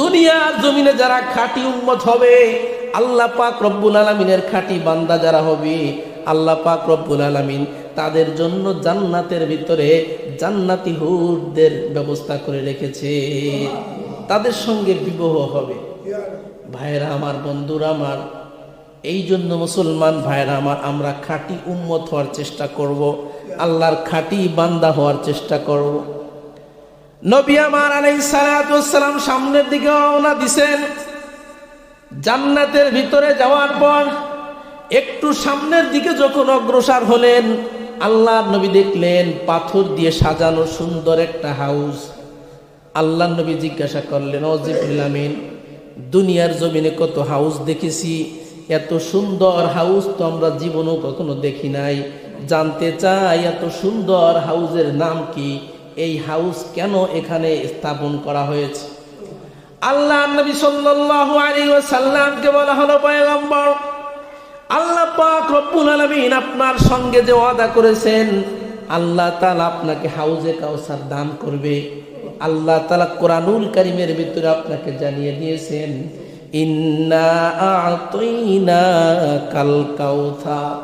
দুনিয়ার জমিনে যারা খাঁটি উম্মত হবে, আল্লাহ পাক রব্বুল আলমিনের খাঁটি বান্দা যারা হবে, আল্লাহ পাক রব্বুল আলমিন তাদের জন্য জান্নাতের ভিতরে জান্নাতি হুরদের ব্যবস্থা করে রেখেছে। তাদের সঙ্গে বিবাহ হবে। ভাইরা আমার, বন্ধুরা আমার এই জন্য মুসলমান ভাইরা আমার, আমরা খাঁটি উম্মত হওয়ার চেষ্টা করব, আল্লাহর খাঁটি বান্দা হওয়ার চেষ্টা করব। সামনের দিকে রওনা দিছেন। জান্নাতের ভিতরে যাওয়ার পর একটু সামনের দিকে যখন অগ্রসর হলেন আল্লাহ নবী দেখলেন পাথর দিয়ে সাজানো সুন্দর একটা হাউস। আল্লাহ নবী জিজ্ঞাসা করলেন অজিবুল আমিন, দুনিয়ার জমিনে কত হাউস দেখেছি? এত সুন্দর হাউস তো আমরা জীবনেও কখনো দেখি নাই। জানতে চাই এত সুন্দর হাউসের নাম কি? এই হাউস কেন এখানে স্থাপন করা হয়েছে? আল্লাহ নবী সাল্লাল্লাহু আলাইহি ওয়াসাল্লামকে বলা হলো, পয়গম্বর, আল্লাহ পাক রব্বুল আলামিন আপনার সঙ্গে যে ওয়াদা করেছেন, আল্লাহ তাআলা আপনাকে হাউজে কাউসার দান করবে। আল্লাহ তাআলা কোরআনুল কারীমের ভিতরে আপনাকে জানিয়ে দিয়েছেন, ইন্না আ'তাইনা কাল কাউসার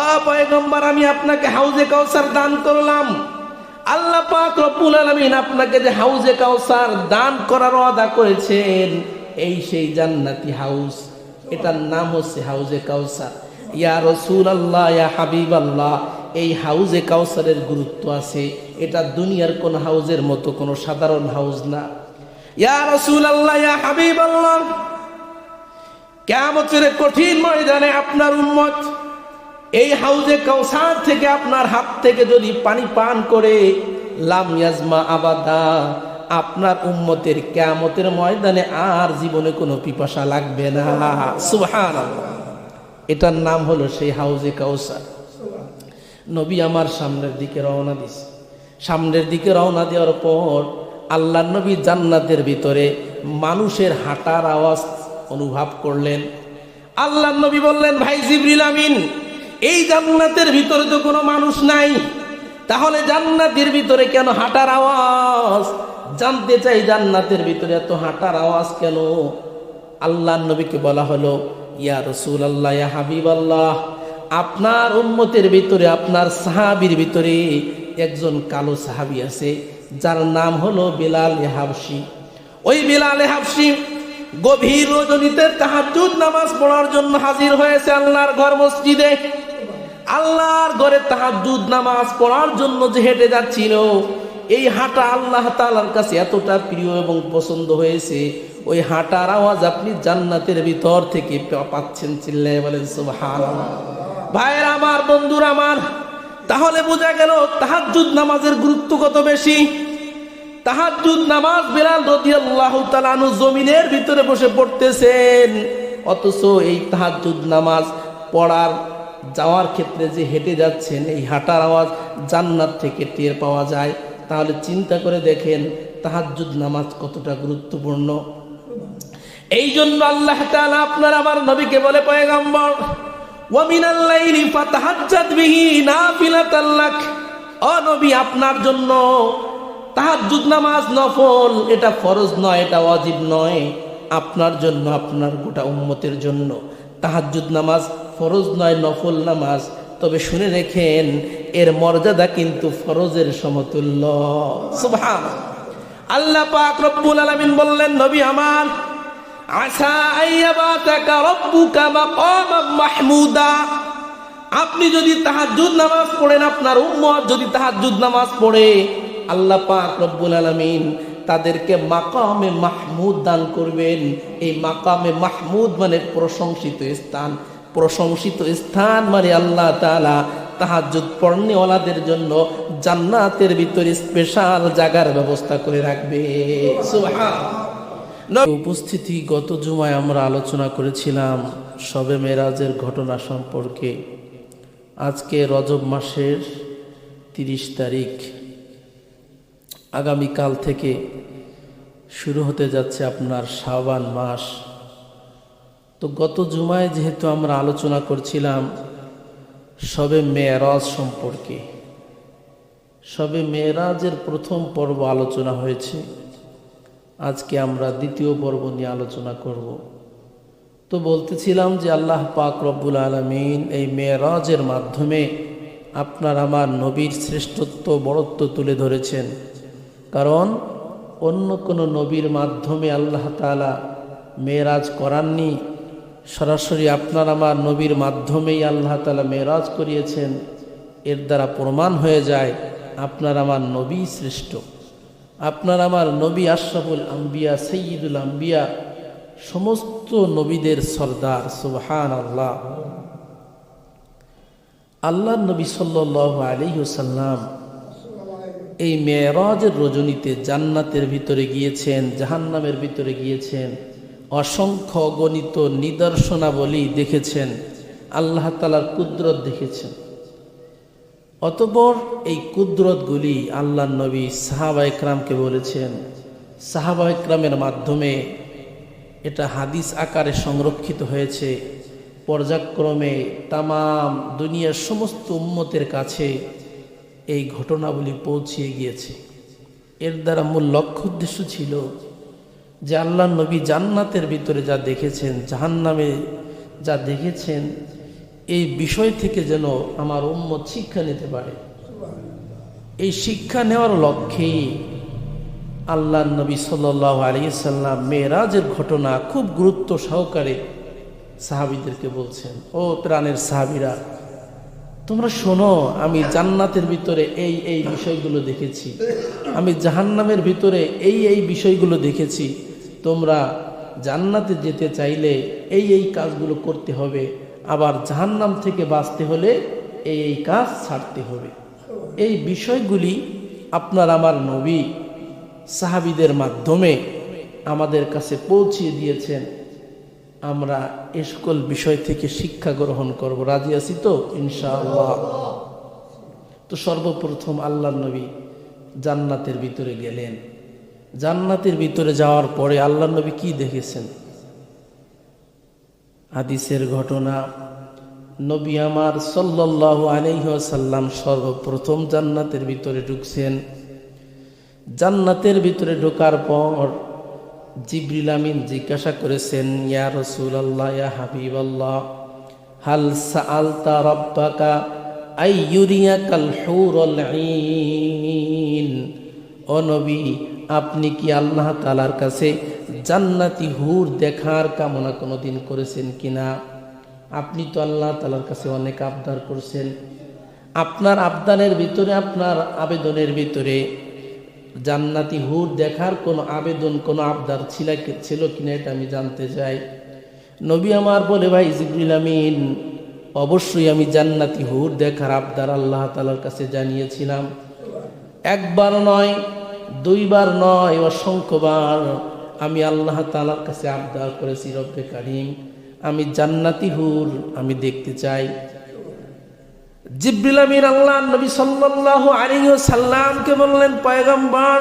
ও পয়গম্বর, আমি আপনাকে হাউজে কাউসার দান করলাম। আল্লাহ পাক রব্বুল আলামিন আপনাকে যে হাউজে কাউসার দান করার ওয়াদা করেছেন, এই সেই জান্নাতি হাউস। এটার নাম হচ্ছে হাউজে কাউসার। ইয়া রসুল আল্লাহ ইয়া হাবিব আল্লাহ এই হাউজে কাউসারের গুরুত্ব আছে। এটা দুনিয়ার কোন হাউজের মতো কোনো সাধারণ হাউজ না। ইয়া রসুল আল্লাহ ইয়া হাবিব আল্লাহ কেমতের কঠিন ময়দানে আপনার উম্মত এই হাউজে কাউসার থেকে আপনার হাত থেকে যদি পানি পান করে, লাম ইয়াজমা আবাদা, আপনার উম্মতের কেমতের ময়দানে আর জীবনে কোনো পিপাসা লাগবে না। সুহান এটার নাম হলো সেই হাউজে কাউসার। নবী আমার সামনের দিকে রওনা দিছে। সামনের দিকে রওনা দেওয়ার পর আল্লাহ নবী জান্নাতের ভিতরে মানুষের হাঁটার আওয়াজ অনুভব করলেন। আল্লাহ নবী বললেন, ভাই জিবরিল আমিন এই জান্নাতের ভিতরে তো কোনো মানুষ নাই। তাহলে জান্নাতের ভিতরে কেন হাঁটার আওয়াজ? জানতে চাই জান্নাতের ভিতরে এত হাঁটার আওয়াজ কেন? আল্লাহ নবীকে বলা হলো, ইয়া রসুল আল্লাহ ইয়া হাবিব আল্লাহ আপনার উম্মতের ভিতরে, আপনার সাহাবির ভিতরে একজন কালো সাহাবি আছে, যার নাম হলো বিলাল হাবসি ওই বিলাল হাবসি গভীর রজনীতে তাহাজ্জুদ নামাজ পড়ার জন্য হাজির হয়েছে আল্লাহর ঘর মসজিদে। আল্লাহর ঘরে তাহাজ্জুদ, নামাজ পড়ার জন্য যে হেঁটে যাচ্ছিল, এই হাঁটা আল্লাহ তাআলার কাছে এতটা প্রিয় এবং পছন্দ হয়েছে। ওই হাঁটার আওয়াজ আপনি জান্নাতের ভিতর থেকে পাচ্ছেন চিল্লাই বলেন, সুবহানাল্লাহ। ভাইয়ের আমার, বন্ধুর আমার, তাহলে বোঝা গেল তাহাজ্জুদ নামাজের গুরুত্ব কত বেশি? তাহাজ্জুদ নামাজ বেলাল রাদিয়াল্লাহু তাআলা আনহু জমিনের ভিতরে বসে পড়তেছেন। অথচ এই তাহাজ্জুদ নামাজ পড়ার যাওয়ার ক্ষেত্রে যে হেঁটে যাচ্ছেন, এই হাঁটার আওয়াজ জান্নাত থেকে টের পাওয়া যায়। তাহলে চিন্তা করে দেখেন, তাহাজ্জুদ নামাজ কতটা গুরুত্বপূর্ণ। এই জন্য আল্লাহ আপনার আমার নবীকে বলে, পয়গম্বর আপনার জন্য তাহাজ্জুদ নামাজ নফল, এটা ফরজ নয়, এটা ওয়াজিব নয়। আপনার জন্য, আপনার গোটা উম্মতের জন্য। তাহাজ্জুদ নামাজ, ফরজ নয়, নফল নামাজ। তবে শুনে রেখেন, এর মর্যাদা কিন্তু ফরজের সমতুল্য। সুবহান আল্লাহ পাক রব্বুল আলামিন বললেন, নবী আমার, আশা আইয়াবাতাকা রব্বুকা মাকামাম মাহমুদা। আপনি যদি তাহাজ্জুদ নামাজ পড়েন, আপনার উম্মত যদি তাহাজ্জুদ নামাজ পড়ে, আল্লাহ পাক রব্বুল আলামিন তাদেরকে মাকামে মাহমুদ দান করবেন। এই মাকামে মাহমুদ মানে প্রশংসিত স্থান। প্রশংসিত স্থান মানে আল্লাহ তাআলা তাহাজ্জুদ পড়নেওয়ালাদের জন্য জান্নাতের ভিতরে স্পেশাল জায়গার ব্যবস্থা করে রাখবে। উপস্থিতি গত জুমায় আমরা আলোচনা করেছিলাম শবে মেরাজের ঘটনা সম্পর্কে। আজকে রজব মাসের তিরিশ তারিখ। আগামীকাল থেকে শুরু হতে যাচ্ছে আপনার শাবান মাস। তো গত জুমায় যেহেতু আমরা আলোচনা করছিলাম সবে মেয়েরাজ সম্পর্কে, সবে মেয়েরাজের প্রথম পর্ব আলোচনা হয়েছে। আজকে আমরা দ্বিতীয় পর্ব নিয়ে আলোচনা করব। তো বলতেছিলাম যে আল্লাহ পাক রব্বুল আলমিন এই মেয়েরাজের মাধ্যমে আপনার আমার নবীর শ্রেষ্ঠত্ব, বড়ত্ব তুলে ধরেছেন। কারণ অন্য কোনো নবীর মাধ্যমে আল্লাহ তালা মেয়েরাজ করাননি। সরাসরি আপনার আমার নবীর মাধ্যমেই আল্লাহ তালা মেয়েরাজ করিয়েছেন। এর দ্বারা প্রমাণ হয়ে যায়, আপনার আমার নবী শ্রেষ্ঠ। আপনার আমার নবী আশরাফুল আম্বিয়া সৈয়দুল আম্বিয়া, সমস্ত নবীদের সর্দার সুবহান আল্লাহ আল্লাহ নবী সাল্লাহ আলিহসাল্লাম এই মেয়েরাজের রজনীতে জান্নাতের ভিতরে গিয়েছেন, জাহান্নামের ভিতরে গিয়েছেন। অসংখ্য গণিত নিদর্শনাবলী দেখেছেন, আল্লাহ তালার কুদরত দেখেছেন। অতপর এই কুদরতগুলি আল্লাহ নবী সাহাবা ইকরামকে বলেছেন। সাহাবা ইকরামের মাধ্যমে এটা হাদিস আকারে সংরক্ষিত হয়েছে। পর্যায়ক্রমে তামাম দুনিয়ার সমস্ত উম্মতের কাছে এই ঘটনাগুলি পৌঁছিয়ে গিয়েছে। এর দ্বারা মূল লক্ষ্য উদ্দেশ্য ছিল যে আল্লাহ নবী জান্নাতের ভিতরে যা দেখেছেন, জাহান্নামে যা দেখেছেন, এই বিষয় থেকে যেন আমার উম্মত শিক্ষা নিতে পারে। এই শিক্ষা নেওয়ার লক্ষ্যেই আল্লাহ নবী সাল আলী সাল্লাম মেয়েরাজের ঘটনা খুব গুরুত্ব সহকারে সাহাবিদেরকে বলছেন, ও প্রাণের সাহাবিরা তোমরা শোনো, আমি জান্নাতের ভিতরে এই এই বিষয়গুলো দেখেছি। আমি জাহান্নামের ভিতরে এই এই বিষয়গুলো দেখেছি। তোমরা জান্নাতে যেতে চাইলে এই এই কাজগুলো করতে হবে। আবার জাহান্নাম থেকে বাঁচতে হলে এই এই কাজ ছাড়তে হবে। এই বিষয়গুলি আপনার আমার নবী, সাহাবিদের মাধ্যমে আমাদের কাছে পৌঁছিয়ে দিয়েছেন। আমরা এ সকল বিষয় থেকে শিক্ষা গ্রহণ করব। রাজি আছি তো? ইনশাআল্লাহ। তো সর্বপ্রথম আল্লাহ নবী জান্নাতের ভিতরে গেলেন। জান্নাতের ভিতরে যাওয়ার পরে আল্লাহ নবী কি দেখেছেন? হাদিসের ঘটনা, নবী আমার সাল্লাহ আলহ্লাম সর্বপ্রথম জান্নাতের ভিতরে ঢুকছেন। জান্নাতের ভিতরে ঢোকার পর জিবরিল আমিন জিজ্ঞাসা করেছেন, ইয়া রসুল আল্লাহ ইয়া হাবিব আল্লাহ হাল সালতা রব্বাকা আই ইউরিয়া কাল হুরল ও নবী, আপনি কি আল্লাহ তালার কাছে জান্নাতি হুর দেখার কামনা কোনোদিন করেছেন কিনা? আপনি তো আল্লাহ তালার কাছে অনেক আবদার করছেন। আপনার আবদানের ভিতরে, আপনার আবেদনের ভিতরে জান্নাতি হুর দেখার কোনো আবেদন, কোনো আবদার ছিল ছিল কিনা এটা আমি জানতে চাই। নবী আমার বলে, ভাই জিবরুল আমিন, অবশ্যই আমি জান্নাতি হুর দেখার আবদার আল্লাহ তালার কাছে জানিয়েছিলাম। একবার নয়, দুইবার নয় অসংখ্যবার আমি আল্লাহ তালার কাছে আবদার করেছি রব্বে কারিম। আমি জান্নাতি হুর আমি দেখতে চাই। জিব্রিল আমিন আল্লাহ, নবী সাল্লাল্লাহু আলাইহি সাল্লামকে বললেন, পয়গম্বর,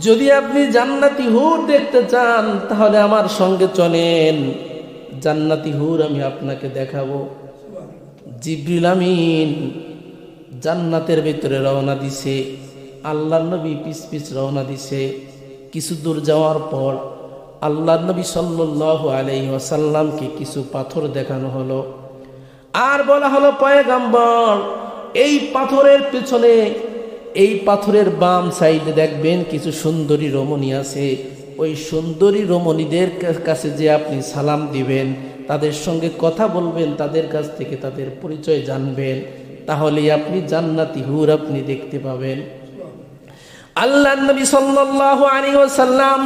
যদি আপনি জান্নাতি হুর দেখতে চান, তাহলে আমার সঙ্গে চলেন। জান্নাতি হুর আমি আপনাকে দেখাবো। জিব্রিল আমিন জান্নাতের ভিতরে রওনা দিছে আল্লাহ নবী পিস পিস রওনা দিছে। কিছু দূর যাওয়ার পর আল্লাহ নবী সাল্লাহ আলাইহি ওয়াসাল্লামকে কিছু পাথর দেখানো হলো। আর বলা হলো পয়গাম্বর, এই পাথরের পেছনে, এই পাথরের বাম সাইডে দেখবেন কিছু সুন্দরী রমণী আছে। ওই সুন্দরী রমণীদের কাছে যে আপনি সালাম দিবেন, তাদের সঙ্গে কথা বলবেন, তাদের কাছ থেকে তাদের পরিচয় জানবেন তাহলে আপনি জান্নাতি হুর আপনি দেখতে পাবেন। আল্লাহ নবী সাল্লাল্লাহু আলাইহি ওয়াসাল্লাম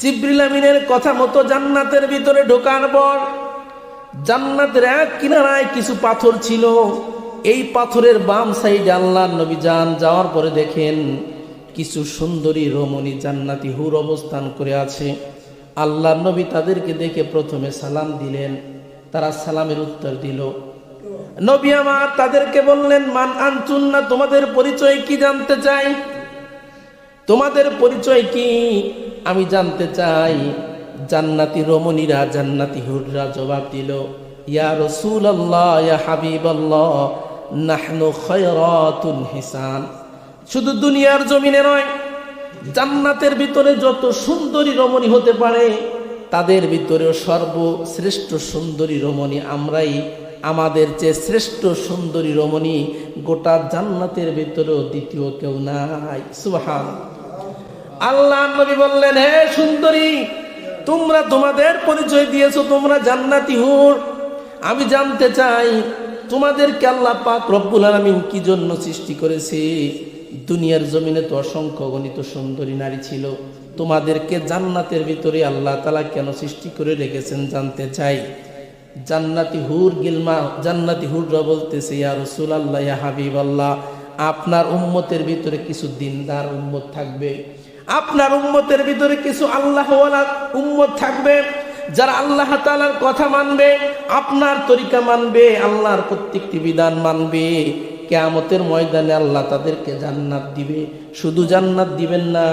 জিব্রিল আমিনের কথা মতো জান্নাতের ভিতরে ঢোকার পর জান্নাতের এক কিনারায় কিছু পাথর ছিল। এই পাথরের বাম সাইডে আল্লাহ নবী যান, যাওয়ার পরে দেখেন কিছু সুন্দরী রমণী জান্নাতি হুর অবস্থান করে আছে। আল্লাহ নবী তাদেরকে দেখে প্রথমে সালাম দিলেন, তারা সালামের উত্তর দিল। নবী আমার, তাদেরকে বললেন, মান আনচুন না, তোমাদের পরিচয় কি জানতে চাই? তোমাদের পরিচয় কি? আমি জানতে চাই জান্নাতি রমণীরা জান্নাতি হুররা জবাব দিল, ইয়া রসুল আল্লাহ ইয়া হাবিব আল্লাহ নাহনু খয়রাতুন হিসান। শুধু দুনিয়ার জমিনে নয়, জান্নাতের ভিতরে যত সুন্দরী রমণী হতে পারে, তাদের ভিতরেও সর্বশ্রেষ্ঠ সুন্দরী রমণী আমরাই। আমাদের যে শ্রেষ্ঠ সুন্দরী রমণী গোটা জান্নাতের ভিতরেও দ্বিতীয় কেউ নাই। সুবহান আল্লাহ নবী বললেন, হে সুন্দরী তোমরা তোমাদের পরিচয় দিয়েছ, তোমরা জান্নাতি হুর। আমি জানতে চাই, তোমাদেরকে আল্লাহ পাক রব্বুল আলামিন কি জন্য সৃষ্টি করেছে? দুনিয়ার জমিনে তো অসংখ্য গণিত সুন্দরী নারী ছিল। তোমাদেরকে জান্নাতের ভিতরে আল্লাহ তালা কেন সৃষ্টি করে রেখেছেন জানতে চাই। জান্নাতি হুর গিলমা, জান্নাতি হুররা বলতেছে, ইয়া রসুল আল্লাহ হাবিব আল্লাহ আপনার উম্মতের ভিতরে কিছু দিনদার উম্মত থাকবে। আপনার উম্মতের ভিতরে কিছু আল্লাহওয়ালা উম্মত থাকবে, যারা আল্লাহ তাআলার কথা মানবে, আপনার তরিকা মানবে, আল্লাহর প্রত্যেকটি বিধান মানবে। কেয়ামতের ময়দানে আল্লাহ তাদেরকে জান্নাত দিবে। শুধু জান্নাত দিবেন না,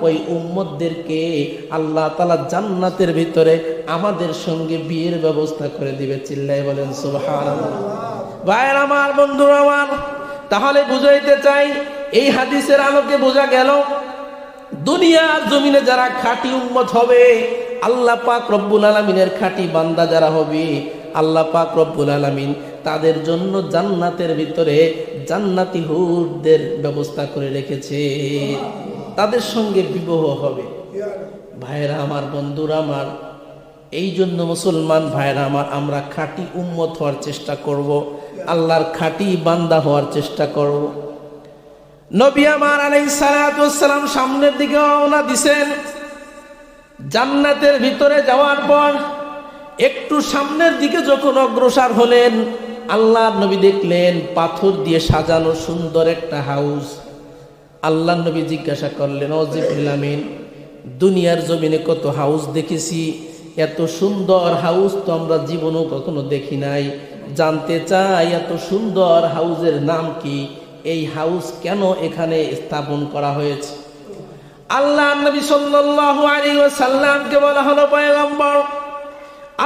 ওই উম্মতদেরকে আল্লাহ তালা জান্নাতের ভিতরে আমাদের সঙ্গে বিয়ের ব্যবস্থা করে দিবে। চিল্লাই বলেন সুবহান ভাইয়ের আমার, বন্ধুরা আমার, তাহলে বুঝাইতে চাই, এই হাদিসের আলোকে বোঝা গেল দুনিয়ার জমিনে যারা খাঁটি উম্মত হবে, আল্লাহ পাক রব্বুল আলমিনের খাঁটি বান্দা যারা হবে, আল্লাহ পাক রব্বুল আলমিন তাদের জন্য জান্নাতের ভিতরে জান্নাতি হুরদের ব্যবস্থা করে রেখেছে। তাদের সঙ্গে বিবাহ হবে। ভাইরা আমার, বন্ধুরা আমার, এই জন্য মুসলমান ভাইরা আমার, আমরা খাঁটি উম্মত হওয়ার চেষ্টা করব, আল্লাহর খাঁটি বান্দা হওয়ার চেষ্টা করব। নবী আমার আলাই সালাম সামনের দিকে রওনা দিছেন। জান্নাতের ভিতরে যাওয়ার পর একটু সামনের দিকে যখন অগ্রসর হলেন আল্লাহ নবী দেখলেন পাথর দিয়ে সাজানো সুন্দর একটা হাউস। আল্লাহ নবী জিজ্ঞাসা করলেন অজিবুল্লামিন দুনিয়ার জমিনে কত হাউস দেখেছি? এত সুন্দর হাউস তো আমরা জীবনও কখনো দেখি নাই। জানতে চাই এত সুন্দর হাউসের নাম কি? এই হাউস কেন এখানে স্থাপন করা হয়েছে? আল্লাহ নবী সাল্লাল্লাহু আলাইহি ওয়াসাল্লামকে বলা হলো, পয়গম্বর,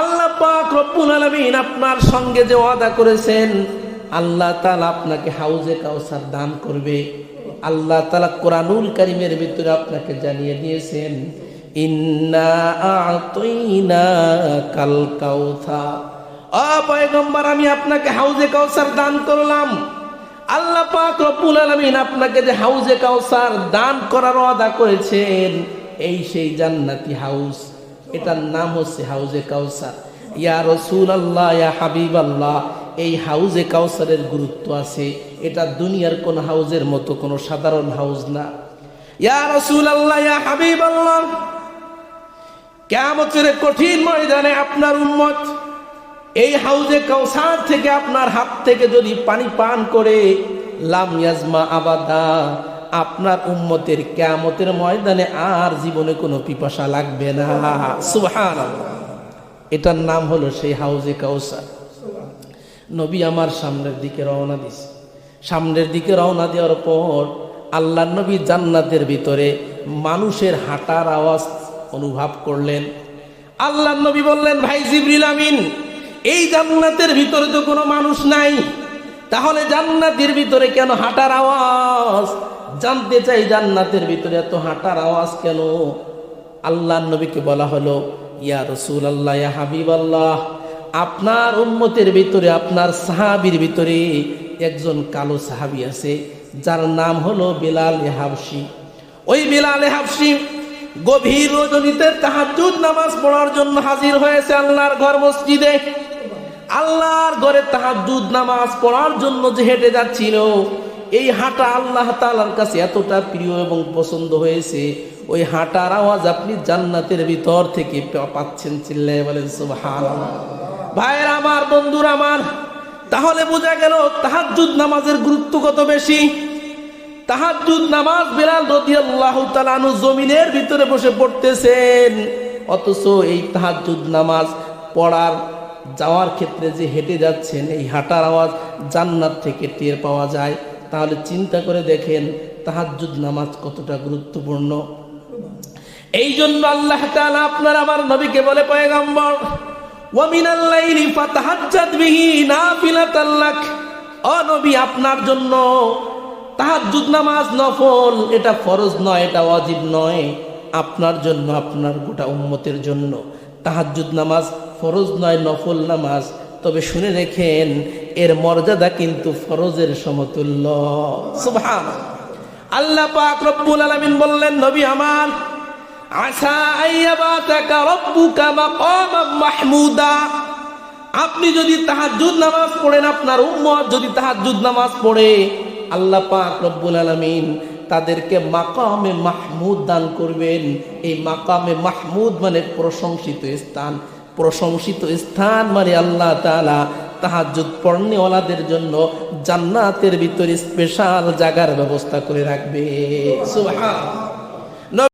আল্লাহ পাক রব্বুল আলামিন আপনার সঙ্গে যে ওয়াদা করেছেন, আল্লাহ তাআলা আপনাকে হাউজে কাউসার দান করবে। আল্লাহ তাআলা কোরআনুল কারীমের ভিতরে আপনাকে জানিয়ে দিয়েছেন, ইন্না আ'তাইনা কাল কাউসার ও পয়গম্বর, আমি আপনাকে হাউজে কাউসার দান করলাম। আল্লাহ পাক রব্বুল আলামিন আপনাকে যে হাউজে কাউসার দান করার ওয়াদা করেছেন, এই সেই জান্নাতি হাউস। এটার নাম হচ্ছে হাউজে কাউসার। ইয়া রসুল আল্লাহ ইয়া হাবিব আল্লাহ এই হাউজে কাউসারের গুরুত্ব আছে। এটা দুনিয়ার কোন হাউজের মতো কোনো সাধারণ হাউজ না। ইয়া রসুল আল্লাহ ইয়া হাবিব আল্লাহ কেমতের কঠিন ময়দানে আপনার উম্মত এই হাউজে কাউসার থেকে আপনার হাত থেকে যদি পানি পান করে, লাম ইয়াজমা আবাদা, আপনার উম্মতের কেয়ামতের ময়দানে আর জীবনে কোনো পিপাসা লাগবে না। সুবহান এটার নাম হলো সেই হাউজে কাউসার। নবী আমার সামনের দিকে রওনা দিছে। সামনের দিকে রওনা দেওয়ার পর আল্লাহ নবী জান্নাতের ভিতরে মানুষের হাঁটার আওয়াজ অনুভব করলেন। আল্লাহ নবী বললেন, ভাই জিবরিল আমিন এই জান্নাতের ভিতরে তো কোনো মানুষ নাই। তাহলে জান্নাতের ভিতরে কেন হাঁটার আওয়াজ? জানতে চাই জান্নাতের ভিতরে এত হাঁটার আওয়াজ কেন? আল্লাহ নবীকে বলা হলো, ইয়া রসুল আল্লাহ ইয়া হাবিব আল্লাহ আপনার উম্মতের ভিতরে, আপনার সাহাবির ভিতরে একজন কালো সাহাবি আছে, যার নাম হলো বিলাল হাবসি ওই বিলাল হাবসি গভীর রজনীতে তাহাজ্জুদ নামাজ পড়ার জন্য হাজির হয়েছে আল্লাহর ঘর মসজিদে। আল্লাহর ঘরে তাহাজ্জুদ নামাজ পড়ার জন্য যে হেঁটে যাচ্ছিল, এই হাঁটা আল্লাহ তাআলার কাছে এতটা প্রিয় এবং পছন্দ হয়েছে। ওই হাঁটার আওয়াজ আপনি জান্নাতের ভিতর থেকে পাচ্ছেন চিল্লাই বলেন ভাইয়ের আমার, বন্ধুর আমার, তাহলে বোঝা গেল তাহাজ্জুদ নামাজের গুরুত্ব কত বেশি? তাহাজ্জুদ নামাজ বেলাল রাদিয়াল্লাহু তাআলা আনহু জমিনের ভিতরে বসে পড়তেছেন। অথচ এই তাহাজ্জুদ নামাজ পড়ার যাওয়ার ক্ষেত্রে যে হেঁটে যাচ্ছেন, এই হাঁটার আওয়াজ জান্নাত থেকে টের পাওয়া যায়। তাহলে চিন্তা করে দেখেন, তাহাজ্জুদ নামাজ কতটা গুরুত্বপূর্ণ। এই জন্য আল্লাহ আপনার আমার নবীকে বলে, পয়গম্বর আপনার জন্য এটা নয় এটা নয়। আপনার জন্য, আপনার গোটা উম্মতের জন্য। তাহাজ্জুদ নামাজ, ফরজ নয়, নফল নামাজ। তবে শুনে রেখেন, এর মর্যাদা কিন্তু ফরজের সমতুল্য। আল্লাহ পাক রব্বুল আলামিন বললেন, নবী আমার আশা আপনি যদি তাহাজ্জুদ নামাজ পড়েন, আপনার উম্মত যদি তাহাজ্জুদ নামাজ পড়ে, আল্লাহ পাক রব্বুল আলামিন তাদেরকে মাকামে মাহমুদ দান করবেন। এই মাকামে মাহমুদ মানে প্রশংসিত স্থান। প্রশংসিত স্থান মানে আল্লাহ তালা তাহাজুদ পর্ণিওয়ালাদের জন্য জান্নাতের ভিতরে স্পেশাল জাগার ব্যবস্থা করে রাখবে। সুবহান।